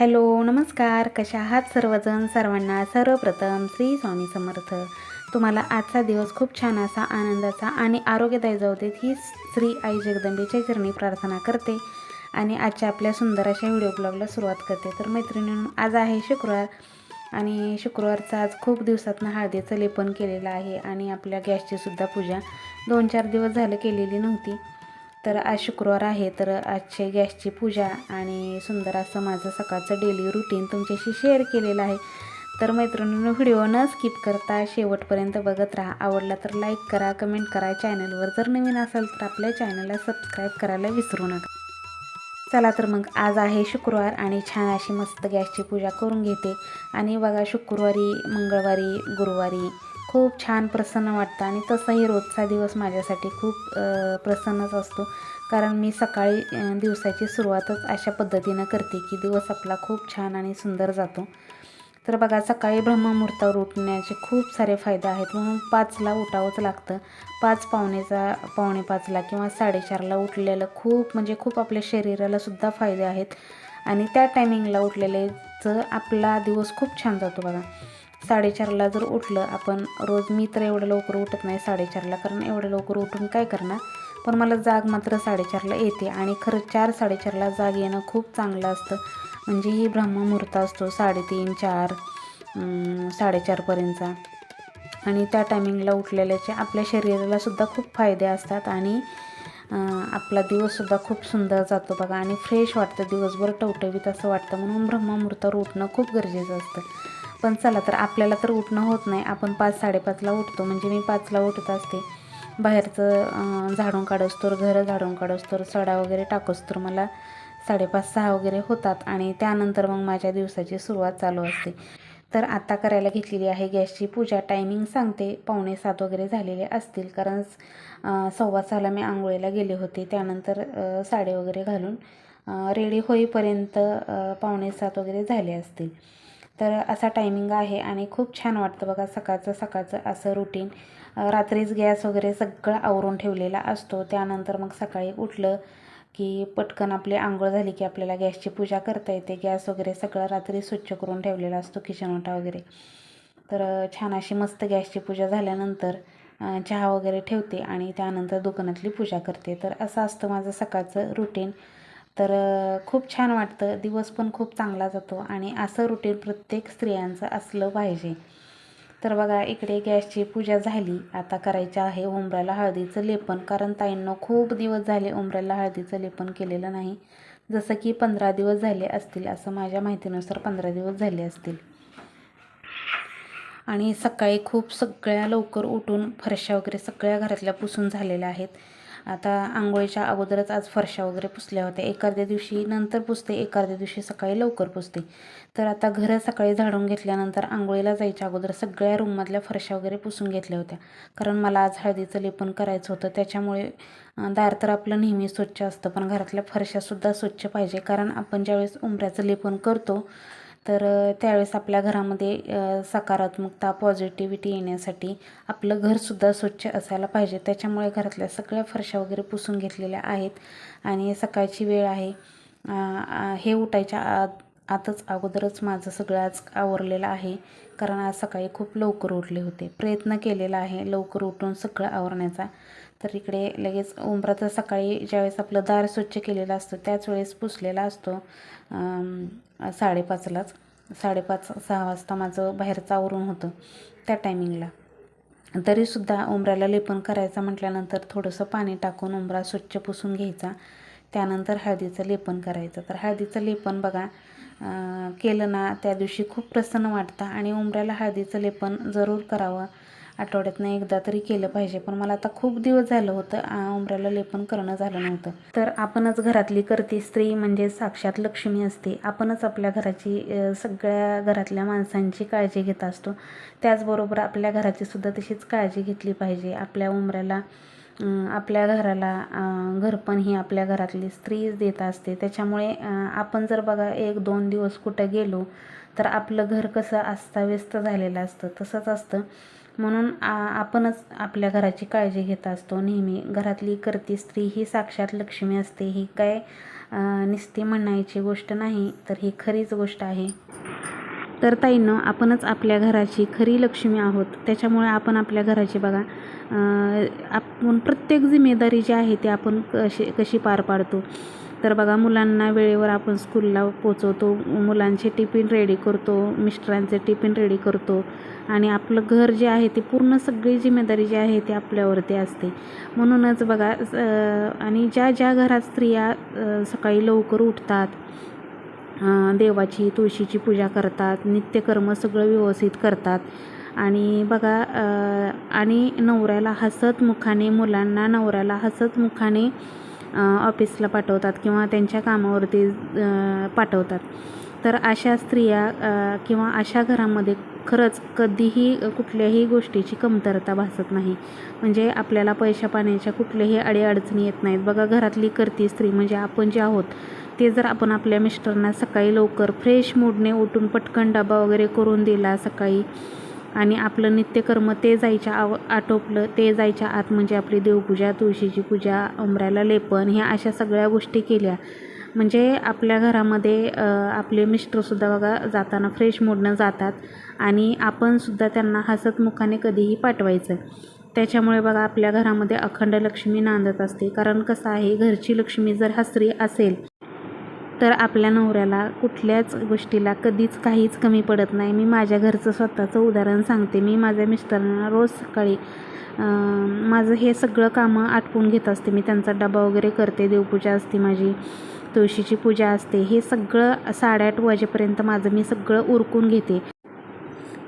Hello नमस्कार. कशा आहात सर्वजण? सर्वांना सर्वप्रथम श्री स्वामी समर्थ. तुम्हाला आजचा दिवस खूप छान असा आनंदाचा आणि आरोग्यदायी जाऊ देत ही श्री आई जगदंबेच्या चरणी प्रार्थना करते. आणि आजच्या आपल्या सुंदर अशा व्हिडिओ ब्लॉगला सुरुवात करते. तर मैत्रिणींनो आज आहे शुक्रवार आणि शुक्रवारचा आज खूप दिवसातनं हळदीचं लेपन केलेलं आहे आणि आपल्या गॅसची सुद्धा पूजा दोन चार दिवस झालं केलेली नव्हती. तर आज शुक्रवार आहे तर आजचे गॅसची पूजा आणि सुंदर असं माझं सकाळचं डेली रुटीन तुमच्याशी शेअर केलेलं आहे. तर मैत्रिणींनो व्हिडिओ न स्किप करता शेवटपर्यंत बघत राहा. आवडला तर लाईक करा कमेंट करा. चॅनलवर जर नवीन असाल तर आपल्या चॅनलला सबस्क्राईब करायला विसरू नका. चला तर मग आज आहे शुक्रवार आणि छान अशी मस्त गॅसची पूजा करून घेते. आणि बघा शुक्रवारी मंगळवारी गुरुवारी खूप छान प्रसन्न वाटतं आणि तसाही रोजचा दिवस माझ्यासाठी खूप प्रसन्नच असतो. कारण मी सकाळी दिवसाची सुरुवातच अशा पद्धतीनं करते की दिवस आपला खूप छान आणि सुंदर जातो. तर बघा सकाळी ब्रह्ममुहूर्तावर उठण्याचे खूप सारे फायदे आहेत. म्हणून पाचला उठावंच लागतं. पाच पावणेचा पावणे पाचला किंवा साडेचारला उठलेलं खूप म्हणजे खूप आपल्या शरीरालासुद्धा फायदे आहेत. आणि त्या टायमिंगला उठलेल्याचं आपला दिवस खूप छान जातो बघा. साडेचारला जर उठलं आपण रोज मी तर एवढं लवकर उठत नाही साडेचारला. कारण एवढं लवकर उठून काय करणार? पण मला जाग मात्र साडेचारला येते आणि खरं चार साडेचारला जाग येणं खूप चांगलं असतं. म्हणजे ही ब्रह्ममुहूर्त असतो साडेतीन चार साडेचारपर्यंतचा आणि त्या टायमिंगला उठलेल्याचे आपल्या शरीरालासुद्धा खूप फायदे असतात आणि आपला दिवससुद्धा खूप सुंदर जातो बघा. आणि फ्रेश वाटतं दिवसभर टवटवीत असं वाटतं. म्हणून ब्रह्ममुहूर्तावर उठणं खूप गरजेचं असतं. पण चला तर आपल्याला तर उठणं होत नाही. आपण पाच साडेपाचला उठतो. म्हणजे मी पाचला उठत असते. बाहेरचं झाडून काढोस तर घरं झाडून काढोस तर सडा वगैरे टाकोस्तोर तर मला साडेपाच सहा वगैरे होतात आणि त्यानंतर मग माझ्या दिवसाची सुरुवात चालू असते. तर आता करायला घेतलेली आहे गॅसची पूजा. टायमिंग सांगते. पावणे सात वगैरे झालेले असतील. कारण सव्वा सहाला मी आंघोळीला गेले होते. त्यानंतर साडे साडी वगैरे घालून रेडी होईपर्यंत पावणे सात वगैरे झाले असतील. तर असा टायमिंग आहे आणि खूप छान वाटतं बघा सकाळचं सकाळचं असं रुटीन रात्रीच गॅस वगैरे सगळं आवरून ठेवलेला असतो. त्यानंतर मग सकाळी उठलं की पटकन आपली आंघोळ झाली की आपल्याला गॅसची पूजा करता येते. गॅस वगैरे सगळं रात्री स्वच्छ करून ठेवलेला असतो किचन ओटा वगैरे. तर छान अशी मस्त गॅसची पूजा झाल्यानंतर चहा वगैरे ठेवते आणि त्यानंतर दुकानातली पूजा करते. तर असं असतं माझं सकाळचं रुटीन तर खूप छान वाटतं. दिवस पण खूप चांगला जातो आणि असं रुटीन प्रत्येक स्त्रियांचं असलं पाहिजे. तर बघा इकडे गॅसची पूजा झाली. आता करायचं आहे उंबऱ्याला हळदीचं लेपन. कारण ताईंनो खूप दिवस झाले उंबऱ्याला हळदीचं लेपन केलेलं नाही. जसं की पंधरा दिवस झाले असतील असं माझ्या माहितीनुसार पंधरा दिवस झाले असतील. आणि सकाळी खूप सगळ्या लवकर उठून फरशा वगैरे सगळ्या घरातल्या पुसून झालेल्या आहेत. आता आंघोळीच्या अगोदरच आज फरशा वगैरे पुसल्या होत्या. एखाद्या दिवशी नंतर पुसते एखाद्या दिवशी सकाळी लवकर पुसते. तर आता घरं सकाळी झाडून घेतल्यानंतर आंघोळीला जायच्या अगोदर सगळ्या रूममधल्या फरशा वगैरे पुसून घेतल्या होत्या. कारण मला आज हळदीचं लेपन करायचं होतं. त्याच्यामुळे दार तर आपलं नेहमी स्वच्छ असतं पण घरातल्या फरशासुद्धा स्वच्छ पाहिजे. कारण आपण ज्यावेळेस उंबऱ्याचं लेपन करतो तर त्यावेळेस आपल्या घरामध्ये सकारात्मकता पॉझिटिव्हिटी येण्यासाठी आपलं घरसुद्धा स्वच्छ असायला पाहिजे. त्याच्यामुळे घरातल्या सगळ्या फरशा वगैरे पुसून घेतलेल्या आहेत आणि सकाळची वेळ आहे. हे उठायच्या आत आतच अगोदरच माझं सगळं आज आवरलेलं आहे. कारण आज सकाळी खूप लवकर उठले होते. प्रयत्न केलेला आहे लवकर उठून सगळं आवरण्याचा. तर इकडे लगेच उंबराचा सकाळी ज्यावेळेस आपलं दार स्वच्छ केलेलं असतं त्याच वेळेस पुसलेला असतो. साडेपाचलाच साडेपाच सहा वाजता माझं बाहेरचं आवरून होतं त्या टायमिंगला तरीसुद्धा उंबऱ्याला लेपन करायचं म्हटल्यानंतर थोडंसं पाणी टाकून उंबरा स्वच्छ पुसून घ्यायचा. त्यानंतर हळदीचं लेपन करायचं. तर हळदीचं लेपन बघा केलं ना त्या दिवशी खूप प्रसन्न वाटतं आणि उंबऱ्याला हळदीचं लेपन जरूर करावं. आठवड्यातनं एकदा तरी केलं पाहिजे. पण मला आता खूप दिवस झालं होतं आ, उंबऱ्याला लेपन करणं झालं नव्हतं. तर आपणच घरातली करती स्त्री म्हणजे साक्षात लक्ष्मी असते. आपणच आपल्या घराची सगळ्या घरातल्या माणसांची काळजी घेत असतो. त्याचबरोबर आपल्या घराची सुद्धा तशीच काळजी घेतली पाहिजे. आपल्या उंबऱ्याला आपल्या घराला घरपण ही आपल्या घरातली स्त्रीच देत असते. त्याच्यामुळे आपण जर बघा एक दोन दिवस कुठं गेलो तर आपलं घर कसं अस्ताव्यस्त झालेलं असतं. तसंच असतं. म्हणून आ- आपणच आपल्या घराची काळजी घेत असतो. नेहमी घरातली करती स्त्री ही साक्षात लक्ष्मी असते. ही काय निस्ती म्हणायची गोष्ट नाही तर ही खरीच गोष्ट आहे. तर ताईंनो आपणच आपल्या घराची खरी लक्ष्मी आहोत. त्याच्यामुळे आपण आपल्या घराची बघा आपण प्रत्येक जिम्मेदारी जी आहे ती आपण कशी कशी पार पाडतो. तर बघा मुलांना वेळेवर आपण स्कूलला पोचवतो. मुलांचे टिफिन रेडी करतो मिस्टरांचे टिफिन रेडी करतो आणि आपलं घर जे आहे ते पूर्ण सगळी जिम्मेदारी जी आहे ती आपल्यावरती असते. म्हणूनच बघा आणि ज्या ज्या घरात स्त्रिया सकाळी लवकर उठतात देवाची तुळशीची पूजा करतात नित्यकर्म सगळं व्यवस्थित करतात. आणि बघा आणि नवऱ्याला हसत मुखाने मुलांना नवऱ्याला हसत मुखाने ऑफिसला पाठवतात किंवा त्यांच्या कामावरती पाठवतात. तर अशा स्त्रिया किंवा अशा घरामध्ये खरंच कधीही कुठल्याही गोष्टीची कमतरता भासत नाही. म्हणजे आपल्याला पैशा पाण्याच्या कुठल्याही अडीअडचणी येत नाहीत. बघा घरातली करती स्त्री म्हणजे आपण जे आहोत ते जर आपण आपल्या मिस्टरांना सकाळी लवकर फ्रेश मूडने उठून पटकन डबा वगैरे करून दिला सकाळी आणि आपलं नित्यकर्म ते जायच्या आव आटोपलं ते जायच्या आत म्हणजे आपली देवपूजा तुळशीची पूजा उंबऱ्याला लेपन ह्या अशा सगळ्या गोष्टी केल्या. म्हणजे आपल्या घरामध्ये आपले मिस्टरसुद्धा बघा जाताना फ्रेश मूडनं जातात आणि आपणसुद्धा त्यांना हसतमुखाने कधीही पाठवायचं. त्याच्यामुळे बघा आपल्या घरामध्ये अखंड लक्ष्मी नांदत असते. कारण कसं आहे घरची लक्ष्मी जर हसरी असेल तर आपल्या नवऱ्याला कुठल्याच गोष्टीला कधीच काहीच कमी पडत नाही. मी माझ्या घरचं स्वतःचं उदाहरण सांगते. मी माझ्या मिस्टरांना रोज सकाळी माझं हे सगळं कामं आटपून घेत असते. मी त्यांचा डबा वगैरे करते देवपूजा असते माझी तुळशीची पूजा असते. हे सगळं साडेआठ वाजेपर्यंत माझं मी सगळं उरकून घेते.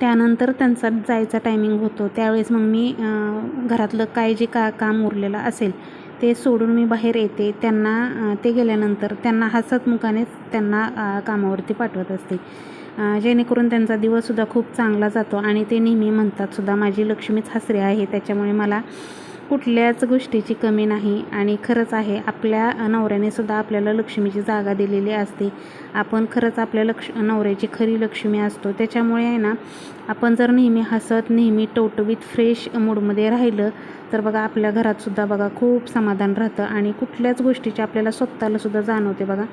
त्यानंतर त्यांचा जायचा टायमिंग होतो. त्यावेळेस मग मी घरातलं काय जे का काम उरलेलं असेल ते सोडून मी बाहेर येते. त्यांना ते गेल्यानंतर त्यांना हसतमुखानेच त्यांना कामावरती पाठवत असते. जेणेकरून त्यांचा दिवससुद्धा खूप चांगला जातो आणि ते नेहमी म्हणतातसुद्धा माझी लक्ष्मीच हसरे आहे त्याच्यामुळे मला कुठल्याच गोष्टीची कमी नाही आणि खरंच आहे आपल्या नवऱ्याने सुद्धा आपल्याला लक्ष्मीची जागा दिलेली असते. आपण खरंच आपल्या लक्ष नवऱ्याची खरी लक्ष्मी असतो. त्याच्यामुळे आहे ना आपण जर नेहमी हसत नेहमी टवटवीत फ्रेश मूडमध्ये राहिलं तर बघा आपल्या घरातसुद्धा बघा खूप समाधान राहतं. आणि कुठल्याच गोष्टीची आपल्याला स्वतःलासुद्धा जाणवते बघा.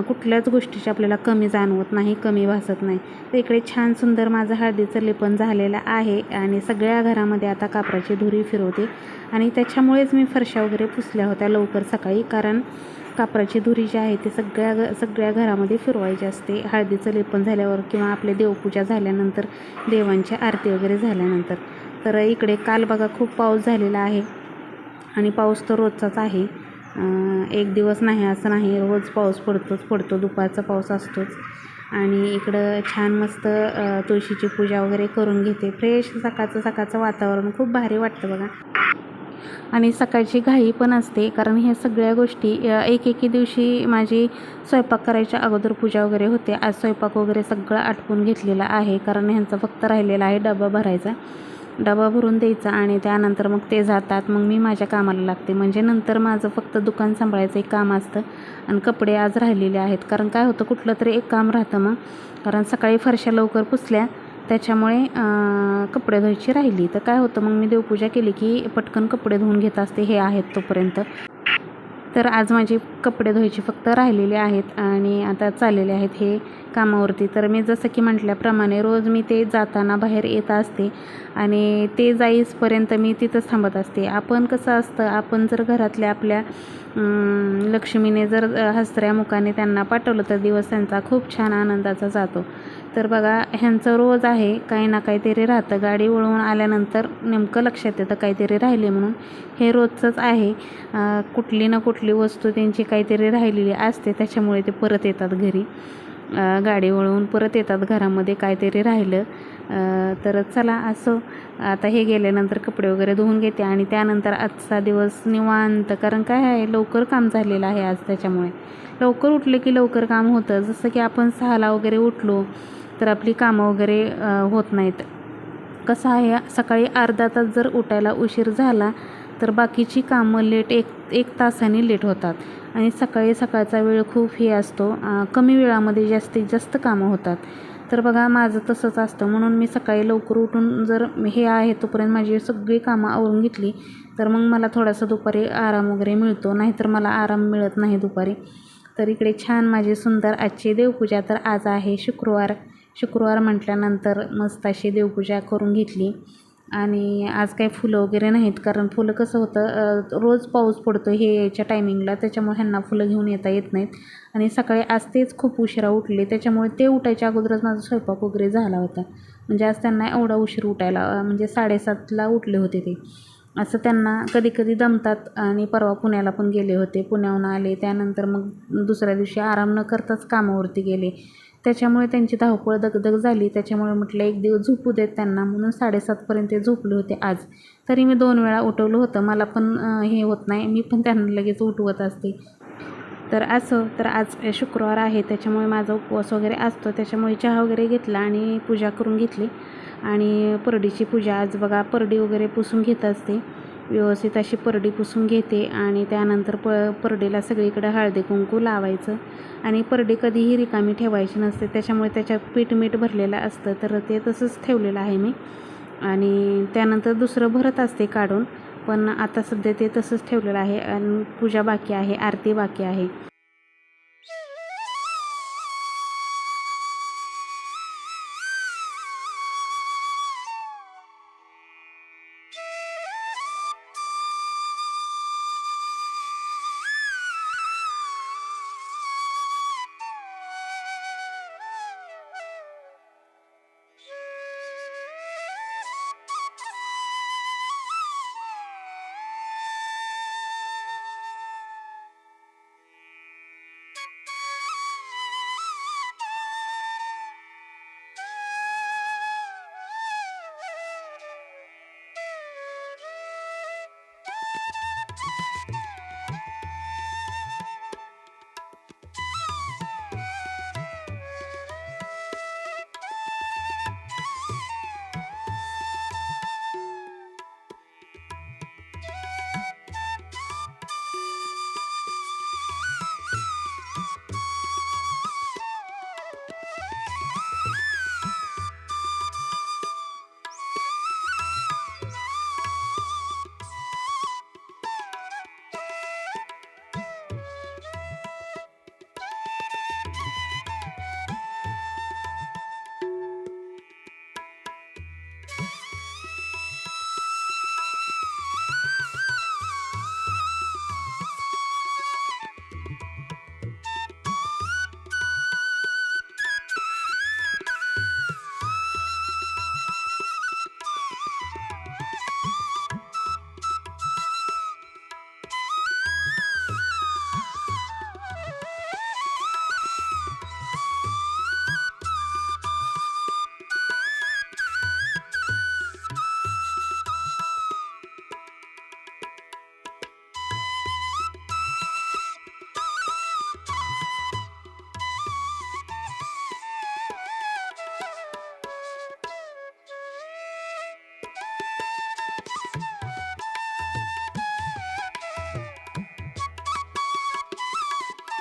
कुठल्याच गोष्टीची आपल्याला कमी जाणवत नाही कमी भासत नाही. तर इकडे छान सुंदर माझं हळदीचं लेपन झालेलं आहे आणि सगळ्या घरामध्ये आता कापराची धुरी फिरवते. आणि त्याच्यामुळेच मी फरशा वगैरे पुसल्या होत्या लवकर सकाळी कारण कापराची धुरी जी आहे ती सगळ्या घ सगळ्या घरामध्ये फिरवायची असते. हळदीचं लेपन झाल्यावर किंवा आपले देवपूजा झाल्यानंतर देवांची आरती वगैरे झाल्यानंतर. तर इकडे काल बघा खूप पाऊस झालेला आहे. आणि पाऊस तर रोजचाच आहे. एक दिवस नाही असं नाही. रोज पाऊस पडतोच पडतो. दुपारचा पाऊस असतोच. आणि इकडं छान मस्त तुळशीची पूजा वगैरे करून घेते. फ्रेश सकाळचं सकाळचं वातावरण. खूप भारी वाटतं बघा. आणि सकाळची घाई पण असते कारण ह्या सगळ्या गोष्टी एक एके दिवशी माझी स्वयंपाक करायच्या अगोदर पूजा वगैरे होते. आज स्वयंपाक वगैरे सगळं आटपून घेतलेला आहे कारण ह्यांचा फक्त राहिलेला आहे डबा भरायचा. डबा भरून द्यायचा आणि त्यानंतर मग ते जातात. मग मी माझ्या कामाला लागते. म्हणजे नंतर माझं फक्त दुकान सांभाळायचं एक काम असतं. आणि कपडे आज राहिलेले आहेत. कारण काय होतं कुठलं तरी एक काम राहतं मग. कारण सकाळी फरशा लवकर पुसल्या त्याच्यामुळे कपडे धुवायची राहिली. तर काय होतं मग मी देवपूजा केली की पटकन कपडे धुवून घेत असते. हे आहेत तोपर्यंत. तर आज माझे कपडे धुवायचे फक्त राहिलेले आहेत आणि आता चाललेले आहेत हे कामावरती. तर मी जसं की म्हटल्याप्रमाणे रोज मी ते जाताना बाहेर येत असते आणि ते जाईसपर्यंत मी तिथंच थांबत असते. आपण कसं असतं आपण जर घरातल्या आपल्या लक्ष्मीने जर हसऱ्या मुखाने त्यांना पाठवलं तर दिवस त्यांचा खूप छान आनंदाचा जातो. तर बघा ह्यांचं रोज आहे काही ना काहीतरी राहतं. गाडी वळवून आल्यानंतर नेमकं लक्षात येतं काहीतरी राहिले म्हणून. हे रोजचंच आहे. कुठली ना कुठली वस्तू त्यांची काहीतरी राहिलेली असते त्याच्यामुळे ते परत येतात घरी. गाडी वळवून परत येतात घरामध्ये काहीतरी राहिलं. तर चला असं आता हे गेल्यानंतर कपडे वगैरे धुवून घेते आणि त्यानंतर आजचा दिवस निवांत कारण काय आहे लवकर काम झालेलं आहे आज त्याच्यामुळे. लवकर उठले की लवकर काम होतं. जसं की आपण सहाला वगैरे उठलो तर आपली कामं वगैरे होत नाहीत. कसं आहे सकाळी अर्धा तास जर उठायला उशीर झाला तर बाकीची कामं लेट एक एक तासाने लेट होतात. आणि सकाळी सकाळचा वेळ खूप हे असतो कमी वेळामध्ये जास्तीत जास्त कामं होतात. तर बघा माझं तसंच असतं. म्हणून मी सकाळी लवकर उठून जर हे आहे तोपर्यंत माझी सगळी कामं आवरून घेतली तर मग मला थोडासा दुपारी आराम वगैरे मिळतो. नाहीतर मला आराम मिळत नाही दुपारी. तर इकडे छान माझी सुंदर आजची देवपूजा तर आज आहे शुक्रवार. शुक्रवार म्हटल्यानंतर मस्त अशी देवपूजा करून घेतली. आणि आज काही फुलं वगैरे नाहीत कारण फुलं कसं होतं रोज पाऊस पडतो हे याच्या टायमिंगला त्याच्यामुळे ह्यांना फुलं घेऊन येता येत नाहीत. आणि सकाळी आज तेच खूप उशिरा उठले त्याच्यामुळे ते उठायच्या अगोदरच माझा स्वयंपाक वगैरे झाला होता. म्हणजे आज त्यांना एवढा उशीर उठायला म्हणजे साडेसातला उठले होते ते. असं त्यांना कधी कधी दमतात आणि परवा पुण्याला पण गेले होते. पुण्याहून आले त्यानंतर मग दुसऱ्या दिवशी आराम न करताच कामावरती गेले. त्याच्यामुळे त्यांची धावपळ दगदग झाली. त्याच्यामुळे म्हटलं एक दिवस झोपू देत त्यांना. म्हणून साडेसातपर्यंत ते झोपले होते आज. तरी मी दोन वेळा उठवलं होतं. मला पण हे होत नाही. मी पण त्यांना लगेच उठवत असते. तर असं तर आज शुक्रवार आहे. त्याच्यामुळे माझा उपवास वगैरे असतो. त्याच्यामुळे चहा वगैरे घेतला आणि पूजा करून घेतली. आणि परडीची पूजा. आज बघा परडी वगैरे पुसून घेत असते. व्यवस्थित अशी परडी पुसून घेते आणि त्यानंतर प परडीला सगळीकडे हळदी कुंकू लावायचं. आणि परडी कधीही रिकामी ठेवायची नसते त्याच्यामुळे त्याच्यात पीठ मीठ भरलेलं असतं तर ते तसंच ठेवलेलं आहे मी. आणि त्यानंतर दुसरं भरत असते काढून पण आता सध्या ते तसंच ठेवलेलं आहे. आणि पूजा बाकी आहे आरती बाकी आहे.